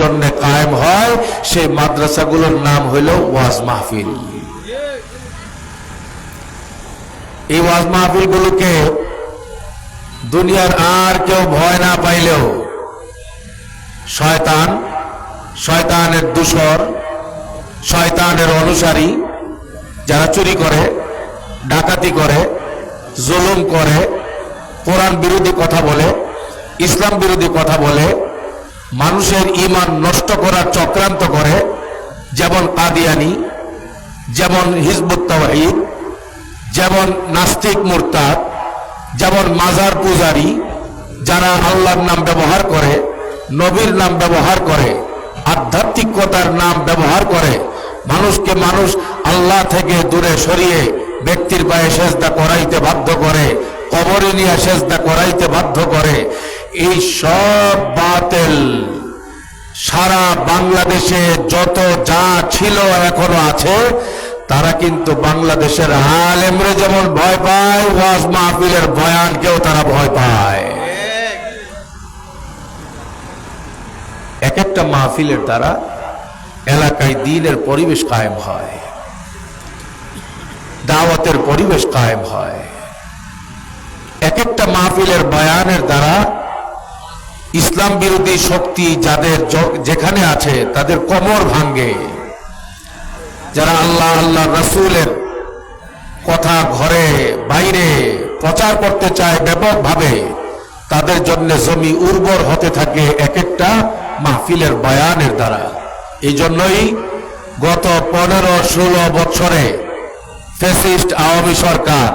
জন্য কায়েম হয়, সেই মাদ্রাসাগুলোর নাম হইল ওয়াজ মাহফিল। এই ওয়াজ মাহফিলগুলোকে দুনিয়ার আর কেউ ভয় না পাইলেও শয়তান, শয়তানের দূষর, শয়তানের অনুসারী যারা চুরি করে, ডাকাতি করে, জুলুম করে, কোরআন বিরোধী কথা বলে, ইসলাম বিরোধী কথা বলে মানুষের ইমান নষ্ট করার চক্রান্ত করে, যেমন কাদিয়ানি, যেমন হিজবুত যেমন নাস্তিক মুরতাদ, যেমন মাজার পূজারি, যারা আল্লাহর নাম ব্যবহার করে, নবীর নাম ব্যবহার করে, আধ্যাত্মিকতার নাম ব্যবহার করে, মানুষকে মানুষ আল্লাহ থেকে দূরে সরিয়ে ব্যক্তির পায়ে সেজদা করাইতে বাধ্য করে, কবরে নিয়ে সেজদা করাইতে বাধ্য করে। এই সব বাতেল সারা বাংলাদেশে যত যা ছিল এখনও আছে, তারা কিন্তু বাংলাদেশের আলেমরে যেমন ভয় পায়, ওয়াজ মাহফিলের বয়ানকেও তারা ভয় পায়। এক একটা মাহফিলের দ্বারা এলাকায় দিনের পরিবেশ কায়েম হয়, দাওয়াতের পরিবেশ কায়েম হয়। এক একটা মাহফিলের বয়ানের দ্বারা ইসলাম বিরোধী শক্তি যাদের যেখানে আছে, তাদের কোমর ভাঙ্গে। যারা আল্লাহ আল্লাহ রসুলের কথা ঘরে, বাইরে প্রচার করতে চায় ব্যাপকভাবে, তাদের জন্য জমি উর্বর হতে থাকে এক একটা মাহফিলের বয়ানের দ্বারা। এই জন্যই গত পনেরো, ষোলো বছরে ফেসিস্ট আওয়ামী সরকার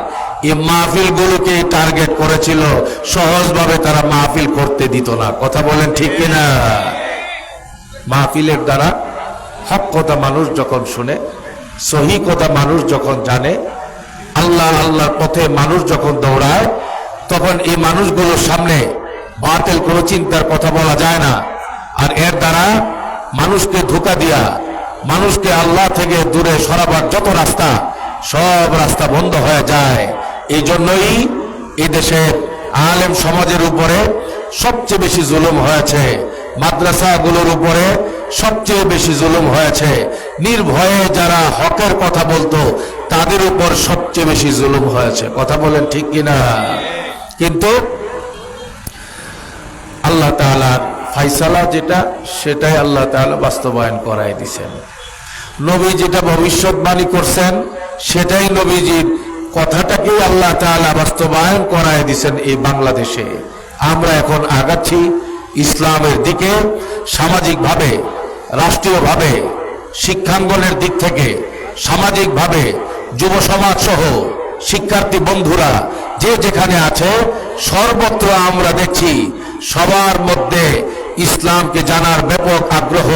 এই মাহফিলগুলোকে টার্গেট করেছিল, সহজভাবে তারা মাহফিল করতে দিত না। কথা বলেন ঠিক কিনা? মাহফিলের দ্বারা হক কথা মানুষ যখন শুনে, সহি কথা মানুষ যখন জানে, আল্লাহ আল্লাহর পথে মানুষ যখন দৌড়ায়, তখন এই মানুষগুলোর সামনে বাতিল, কোনো চিন্তার কথা বলা যায় না। আর এর দ্বারা মানুষকে ধোকা দিয়া, মানুষকে আল্লাহ থেকে দূরে সরাবার যত রাস্তা, সব রাস্তা বন্ধ হয়ে যায়। এই জন্যই এই দেশের আলেম সমাজের উপরে সবচেয়ে বেশি জুলুম হয়েছে। মাদ্রাসাগুলোর উপরে সবচেয়ে বেশি জুলুম হয়েছে। নির্ভয়ে যারা হকের কথা বলতো, তাদের উপর সবচেয়ে বেশি জুলুম হয়েছে। কথা বলেন ঠিক কিনা? কিন্তু আল্লাহ তাআলার ফাইসালা যেটা, সেটাই আল্লাহ তাআলা বাস্তবায়ন করাই দিছেন। নবী যেটা ভবিষ্যৎবাণী করছেন, সেটাই নবীজির কথাটাকেই আল্লাহ তাআলা বাস্তবায়ন করায় দিছেন এই বাংলাদেশে। আমরা এখন আগাচ্ছি ইসলামের দিকে, সামাজিকভাবে, রাষ্ট্রীয়ভাবে, শিক্ষাঙ্গনের দিক থেকে, সামাজিকভাবে, যুব সমাজ সহ শিক্ষার্থী বন্ধুরা, যে যেখানে আছে, সর্বত্র আমরা দেখছি সবার মধ্যে ইসলামকে জানার ব্যাপক আগ্রহ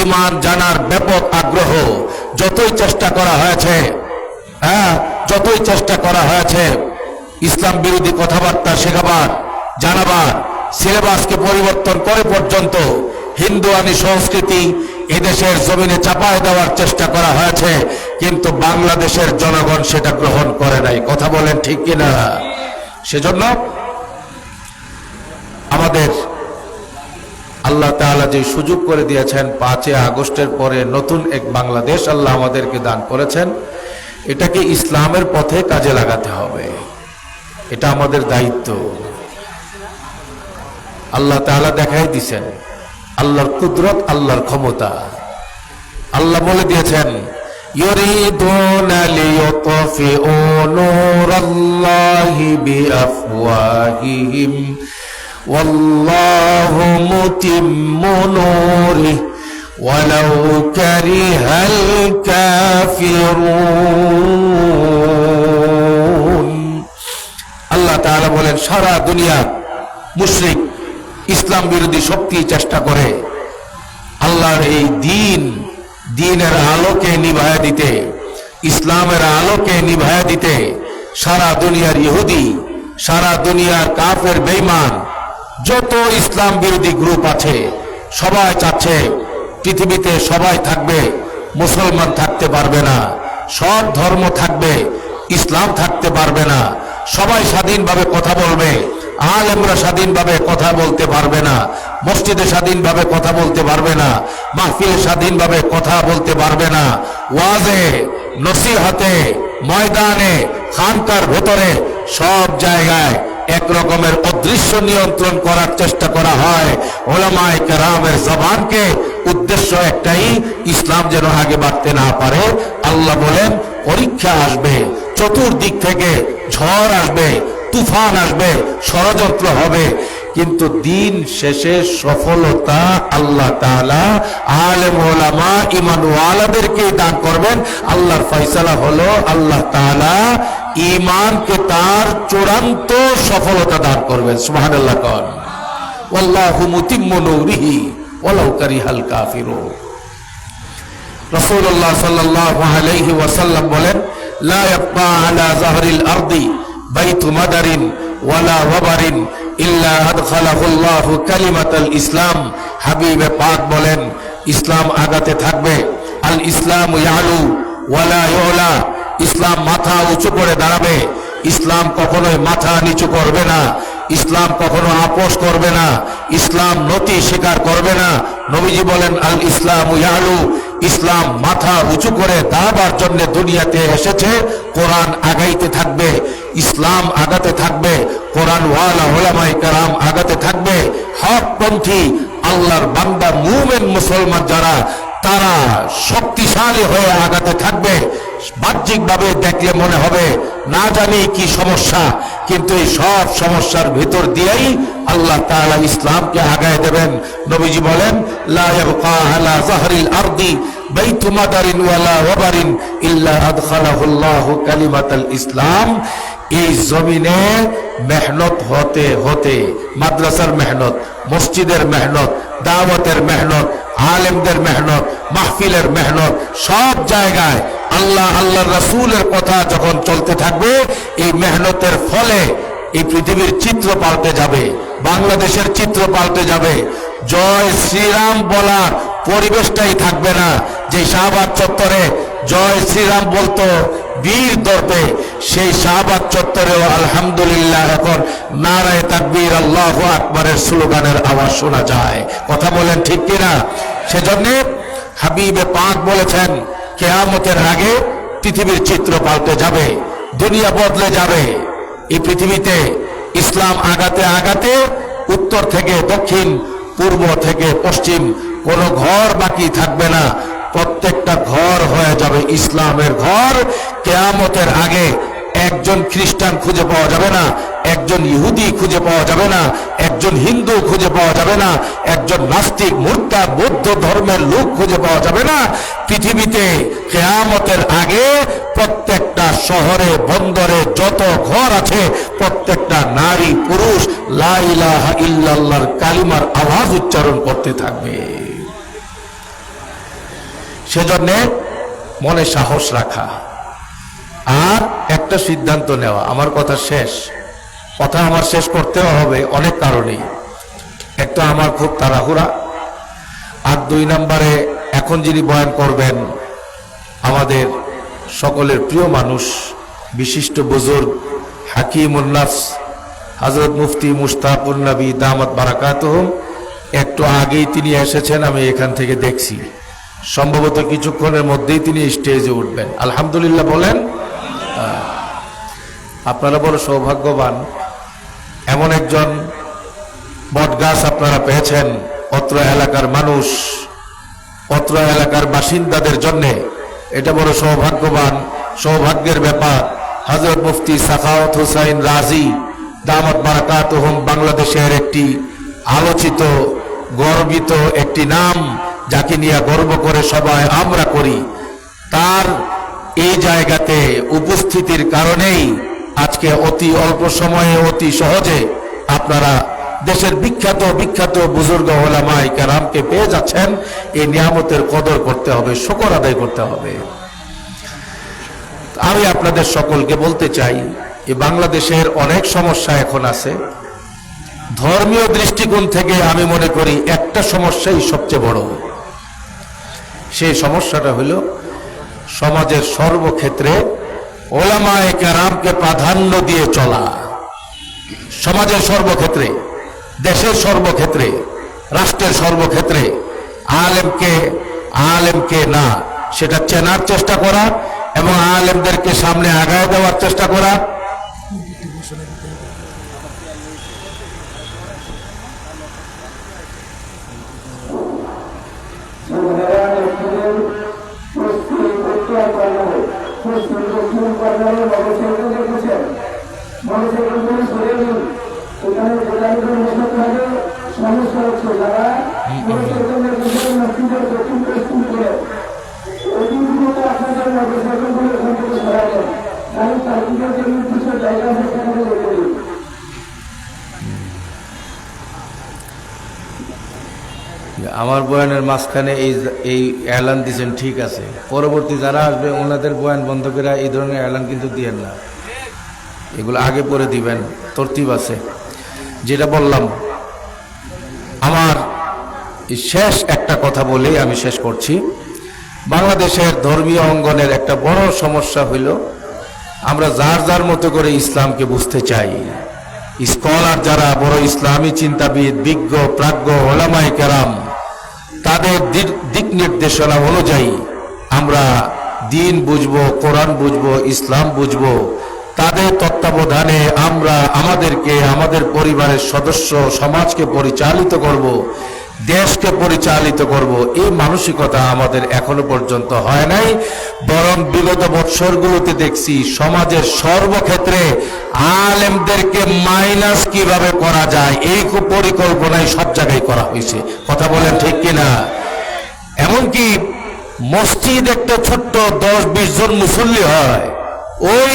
ইমান জানার ব্যাপক আগ্রহ, যতই চেষ্টা করা হয়েছে হ্যাঁ যতই চেষ্টা করা হয়েছে, ইসলাম বিরোধী কথাবার্তা শেখাবার, জানাবার, সিলেবাসকে পরিবর্তন করে পর্যন্ত হিন্দুয়ানি সংস্কৃতি এদেশের জমিনে চাপায় দেওয়ার চেষ্টা করা হয়েছে, কিন্তু বাংলাদেশের জনগণ সেটা গ্রহণ করে নাই। কথা বলেন ঠিক কিনা? সেজন্য আমাদের আল্লাহ তাআলা যে সুযোগ করে দিয়েছেন, পাঁচই আগস্টের পরে নতুন এক বাংলাদেশ আল্লাহ আমাদেরকে দান করেছেন। এটাকে ইসলামের পথে কাজে লাগাতে হবে এটা আমাদের দায়িত্ব আল্লাহ তাআলা দেখাই দিছেন আল্লাহর কুদরত আল্লাহর ক্ষমতা আল্লাহ বলে দিয়েছেন يريدون ليطفئوا نور الله بأفواههم والله متم نوره ولو كره الكافرون আল্লাহ তাআলা বলেন সারা দুনিয়া মুশরিক ইসলাম বিরোধী শক্তি চেষ্টা করে আল্লাহর এই দিন দিনের আলোকে নিভায়া দিতে ইসলামের আলোকে নিভায়া দিতে সারা দুনিয়ার ইহুদি সারা দুনিয়ার কাফের বেইমান যত ইসলাম বিরোধী গ্রুপ আছে সবাই চাচ্ছে পৃথিবীতে সবাই থাকবে, মুসলমান থাকতে পারবে না, সব ধর্ম থাকবে, ইসলাম থাকতে পারবে না, সবাই স্বাধীনভাবে কথা বলবে, আলেমরা স্বাধীনভাবে কথা বলতে পারবে না, মসজিদে স্বাধীনভাবে কথা বলতে পারবে না, মাহফিলে স্বাধীনভাবে কথা বলতে পারবে না, ওয়াজে, নসিহাতে, ময়দানে, খানকার ভেতরে, সব জায়গায় এক রকমের অদৃশ্য নিয়ন্ত্রণ করার চেষ্টা করা হয়, ওলামায় কেরামের জবানকে উদ্দেশ্য একটাই, ইসলাম যেন আগে বাড়তে না পারে। আল্লাহ বলেন, পরীক্ষা আসবে, চতুর্দিক থেকে ঝড় আসবে, তুফান আসবে, ষড়যন্ত্র হবে। কিন্তু দিন শেষে সফলতা আল্লাহ ইমানওয়ালাদেরকে দান করবেন। আল্লাহর ফয়সালা হলো আল্লাহ তাআলা ইমানকে তার চূড়ান্ত সফলতা দান করবেন। কন। ওয়াল্লাহু মুতিম্মু নূরিহি। ওয়ালাউ কারিহাল কাফিরুন। রাসূলুল্লাহ সাল্লাল্লাহু আলাইহি ওয়াসাল্লাম বলেন, লা ইয়াবকা আলা যাহরিল আরদি বাইতু মাদারিন ওয়ালা ওয়াবারিন ইল্লা আদখালাহুল্লাহু কালিমাতাল ইসলাম। হাবিবে পাক বলেন, ইসলাম আগাতে থাকবে। আল ইসলাম ইয়ালু ওয়ালা ইউলা। ইসলাম মাথা উঁচু করে দাঁড়াবে। ইসলাম কখনোই মাথা নিচু করবে না। ইসলাম কখনো আপোষ করবে না। ইসলাম নতি স্বীকার করবে না। নবীজি বলেন, আল ইসলাম ইয়ালু। ইসলাম মাথা উঁচু করে দাঁড়াবার জন্য দুনিয়াতে এসেছে। কোরআন আগাইতে থাকবে, ইসলাম আগাতে থাকবে কোরআন ওয়ালা ওলামাই কারাম আগাতে থাকবে। হকপন্থী, আল্লাহর বান্দা মুমেন মুসলমান যারা, তারা শক্তিশালী হয়ে আগাতে থাকবে। বাহ্যিকভাবে দেখলে মনে হবে, না জানি কি সমস্যা, কিন্তু এই সব সমস্যার ভিতর দিয়েই আল্লাহ ইসলামকে আগায় দেবেন। নবীজি বলেন ইসলাম। এই জমিনে মেহনত হতে হতে, মাদ্রাসার মেহনত, মসজিদের মেহনত, দাওয়াতের মেহনত, আলেমদের মেহনত, মাহফিলের মেহনত, সব জায়গায় আল্লাহ আল্লাহ রাসূলের কথা যখন চলতে থাকবে, এই মেহনতের ফলে এই পৃথিবীর চিত্র পাল্টে যাবে, বাংলাদেশের চিত্র পাল্টে যাবে। জয় শ্রীরাম বলার পরিবেশটাই থাকবে না যে শাহবাগ চত্বরে জয় শ্রীরাম বলতো, বীর দর্পে সেই শাহবাগ চত্বরেও আলহামদুলিল্লাহ এখন নারায় তাকবীর আল্লাহ আকবরের স্লোগানের আওয়াজ শোনা যায়। কথা বলেন ঠিক কিনা? সেজন্য হাবিবে পাক বলেছেন কেয়ামতের আগে পৃথিবীর চিত্র পাল্টে যাবে, দুনিয়া বদলে যাবে। এই পৃথিবীতে ইসলাম আগাতে আগাতে উত্তর থেকে দক্ষিণ, পূর্ব থেকে পশ্চিম কোনো ঘর বাকি থাকবে না। প্রত্যেকটা ঘর হয়ে যাবে ইসলামের ঘর। কেয়ামতের আগে একজন খ্রিস্টান খুঁজে পাওয়া যাবে না, একজন ইহুদি খুঁজে পাওয়া যাবে না, একজন হিন্দু খুঁজে পাওয়া যাবে না, একজন নাস্তিক, মূর্তা, বৌদ্ধ ধর্মের লোক খুঁজে পাওয়া যাবে না। পৃথিবীতে কেয়ামতের আগে প্রত্যেকটা শহরে, বন্দরে যত ঘর আছে, প্রত্যেকটা নারী, পুরুষ, লা ইলাহা ইল্লাল্লাহর কালিমার আওয়াজ উচ্চারণ করতে থাকবে। সেজন্যে মনে সাহস রাখা। আর একটা সিদ্ধান্ত নেওয়া। আমার কথা শেষ। কথা আমার শেষ করতেও হবে অনেক কারণেই। একটা আমার খুব তাড়াহুড়া। আর দুই নম্বরে, এখন যিনি বয়ান করবেন, আমাদের সকলের প্রিয় মানুষ, বিশিষ্ট বুজুর্গ হাকিমুল্লাস হজরত মুফতি মুস্তাফুল নবী দামত বারাকাত একটু আগেই তিনি এসেছেন, আমি এখান থেকে দেখছি। সম্ভবত কিছুক্ষণের মধ্যেই তিনি স্টেজে উঠবেন। আলহামদুলিল্লাহ বলেন আপনারা বড় সৌভাগ্যবান। এমন একজন বটগাছ আপনারা পেয়েছেন, অত্র এলাকার মানুষ, অত্র এলাকার বাসিন্দাদের জন্য। এটা বড় সৌভাগ্যবান, সৌভাগ্যের ব্যাপার। হজরত মুফতি সাখাওয়াত হুসাইন রাজি দামত বারাকাত হোম বাংলাদেশের একটি আলোচিত, গর্বিত একটি নাম, যাকে নিয়ে গর্ব করে সবাই আমরা করি। তার এই জায়গাতে উপস্থিতির কারণেই আজকে অতি অল্প সময়ে, অতি সহজে আপনারা দেশের বিখ্যাত বিখ্যাত বুজুর্গ ওলামাই কারামকে পেয়ে যাচ্ছেন। এই নিয়ামতের কদর করতে হবে, শকর আদায় করতে হবে। আমি আপনাদের সকলকে বলতে চাই এই বাংলাদেশের অনেক সমস্যা এখন আছে। ধর্মীয় দৃষ্টিকোণ থেকে আমি মনে করি একটা সমস্যাই সবচেয়ে বড়। সেই সমস্যাটা হলো সমাজের সর্বক্ষেত্রে ওলামায় কারামকে প্রাধান্য দিয়ে চলা। সমাজের সর্বক্ষেত্রে, দেশের সর্বক্ষেত্রে, রাষ্ট্রের সর্বক্ষেত্রে আলেমকে আলেমকে না, সেটা চেনার চেষ্টা করা এবং আলেমদেরকে সামনে আগায় দেওয়ার চেষ্টা করা। সমস্যা হচ্ছে যারা মোটরসাইকেলের পিছনে মসজিদের দক্ষিণ পশ্চিম করে দিনগুলোতে আপনাদের মোটরসাইকেলগুলো এখান থেকে সরাবেন। জায়গা আছে আমার বয়ানের মাঝখানে এই এই এলান দিয়েছেন, ঠিক আছে। পরবর্তী যারা আসবে, ওনাদের বয়ান বন্ধ করে এই ধরনের এলান কিন্তু দিয়েন না। এগুলো আগে পরে দিবেন, তরতিব আছে। যেটা বললাম, আমার শেষ একটা কথা বলেই আমি শেষ করছি। বাংলাদেশের ধর্মীয় অঙ্গনের একটা বড় সমস্যা হইল, আমরা যার যার মতো করে ইসলামকে বুঝতে চাই। স্কলার যারা, বড় ইসলামী চিন্তাবিদ, বিজ্ঞ, প্রাজ্ঞ ওলামাই কেরাম তাদের দিক- নির্দেশনা অনুযায়ী আমরা দিন বুঝব, কোরআন বুঝব, ইসলাম বুঝব। তাদের তত্ত্বাবধানে আমরা আমাদেরকে, আমাদের পরিবারের সদস্য, সমাজকে পরিচালিত করব। দেশকে পরিচালিত করব। এই মানসিকতা আমাদের এখনও পর্যন্ত হয় নাই। বরং বিগত বৎসরগুলোতে দেখছি সমাজের সর্বক্ষেত্রে আলেমদেরকে মাইনাস কীভাবে করা যায়, এই পরিকল্পনাই সব জায়গায় করা হয়েছে। কথা বলেন ঠিক কিনা? এমনকি মসজিদ একটা ছোট্ট দশ বিশ জন মুসল্লি হয়। ওই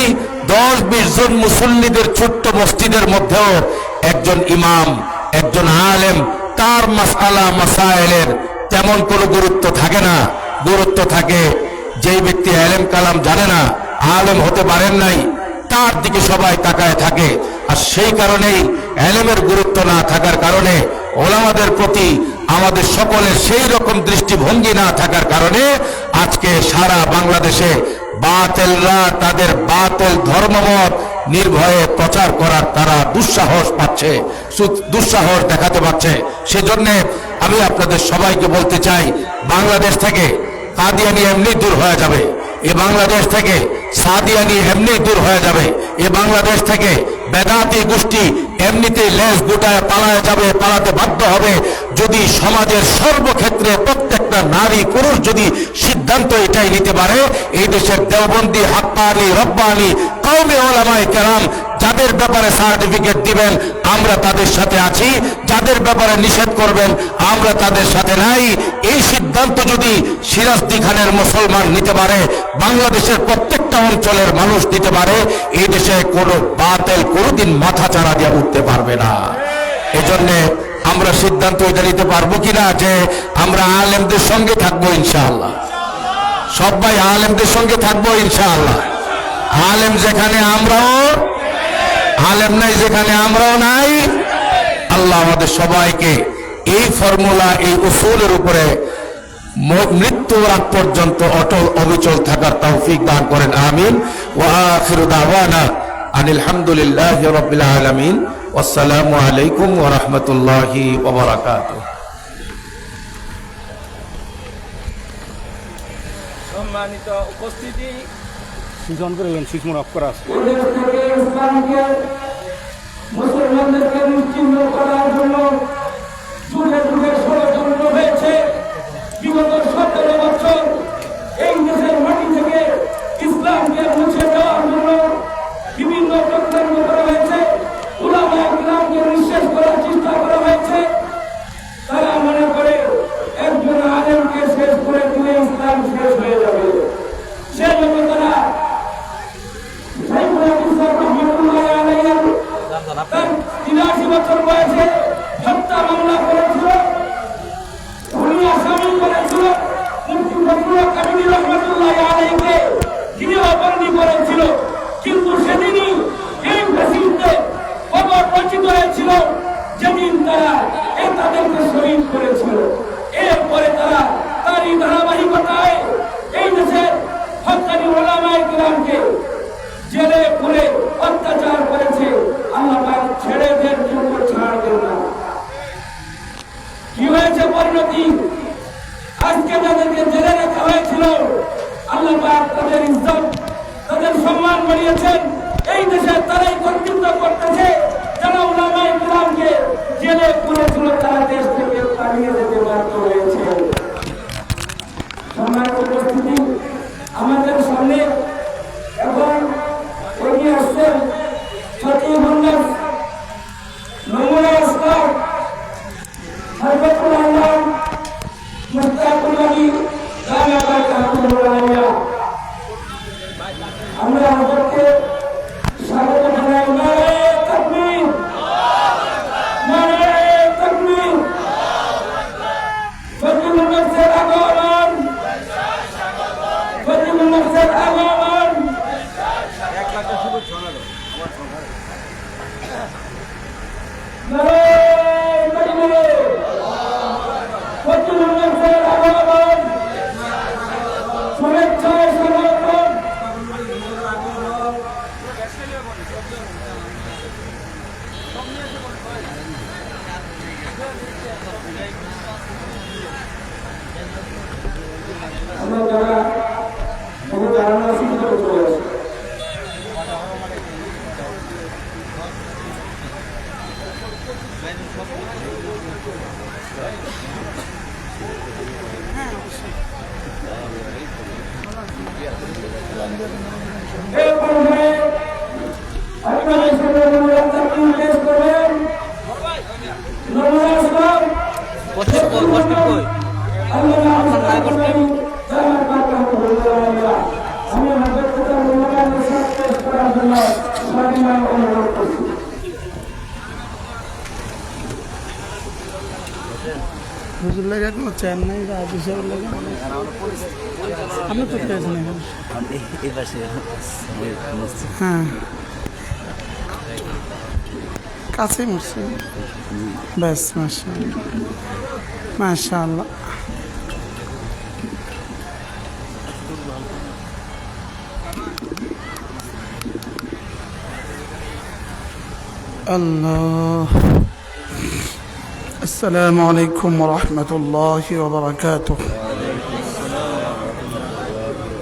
দশ বিশ জন মুসল্লিদের ছোট্ট মসজিদের মধ্যেও একজন ইমাম, একজন আলেম তার মাসালা মাসাইলের তেমন কোনো গুরুত্ব থাকে না। গুরুত্ব থাকে, যেই ব্যক্তি আলেম কালাম জানে না, আলেম হতে পারেন নাই, তার দিকে সবাই তাকায় থাকে। আর সেই কারণেই এলেমের গুরুত্ব না থাকার কারণে ওলামাদের প্রতি আমাদের সকলের সেই রকম দৃষ্টিভঙ্গি না থাকার কারণে আজকে সারা বাংলাদেশে বাতেলরা তাদের বাতেল ধর্মমত নির্ভয়ে প্রচার করার তারা দুঃসাহস পাচ্ছে দুঃসাহস দেখাতে পারছে। সেজন্য আমি আপনাদের সবাইকে বলতে চাই, বাংলাদেশ থেকে কাদিয়ানি এমনি দূর হয়ে যাবে। এ বাংলাদেশ থেকে সাদিয়ানি এমনি দূর হয়ে যাবে। এ বাংলাদেশ থেকে বেদাতি গোষ্ঠী এমনিতে লেজ গুটায় পালায় যাবে, পালাতে বাধ্য হবে। যদি সমাজের সর্বক্ষেত্রে প্রত্যেকটা নারী পুরুষ যদি সিদ্ধান্ত এটাই নিতে পারে, এই দেশের দেওবন্দি হাক্কানি, রব্বানি কৌমে ওলামায় কেরাম যাদের ব্যাপারে সার্টিফিকেট দিবেন, আমরা তাদের সাথে আছি। যাদের ব্যাপারে নিষেধ করবেন, আমরা তাদের সাথে নাই। এই সিদ্ধান্ত যদি সিরাজদি খানের মুসলমান নিতে পারে, বাংলাদেশের প্রত্যেকটা অঞ্চলের মানুষ নিতে পারে, এই দেশে কোনো বাতেল, কোনোদিন মাথা চারা দিয়ে উঠতে পারবে না। এজন্য আমরা সিদ্ধান্ত এটা নিতে পারব কিনা যে আমরা আলেমদের সঙ্গে থাকব ইনশাআল্লাহ। সবাই আলেমদের সঙ্গে থাকব ইনশাআল্লাহ। আলেম যেখানে আমরাও, আলেম নাই যেখানে আমরাও নাই। আল্লাহ আমাদের সবাইকে এই ফর্মুলা, এই উসুলের উপরে ম- মৃত্যুর আগ পর্যন্ত অটল, অবিচল থাকার তৌফিক দান করেন, আমিন। ওয়া আখিরু দাওয়ানা আনিল হামদুলিল্লাহি রাব্বিল আলামিন। আসসালামু আলাইকুম ওয়া রাহমাতুল্লাহি ওয়া বারাকাতুহু। সম্মানিত উপস্থিতি। সুজন করে এলেন শিশু অফ করা আছে। মুসলমানদেরকে করার জন্য যুগে যুগে ষড়যন্ত্র হয়েছে বিগত সতেরো বছর এই দেশের মাটি থেকে ইসলামকে মুছে দেওয়ার জন্য বিভিন্ন চক্রান্ত করা হয়েছে উলামা ইসলামকে নিঃশেষ করার চেষ্টা করা হয়েছে তারা মনে করে একজন আলেমকে শেষ করে দিলে ইসলাম শেষ হয়ে যাবে সেজন্য তারা সাইফুল ইসলাম রহমতুল্লাহ আলাইহির তার তিরাশি বছর বয়সে হত্যা মামলা করেছিল। উনি আসামি করেছিল। মুফতি ফজলুল কামিনী রহমতুল্লাহ আলাইহিকে গৃহবন্দী করেছিল। কিন্তু সেদিনই এই ফ্যাসিলিটিতে খবর রচিত হয়েছিল যেদিন জেলে পুরে অত্যাচার করেছে। Vamos lá. হ্যাঁ কাছে মরছে ব্যাস মাসা মাশাল্লাহ الله. السلام عليكم ورحمة الله وبركاته.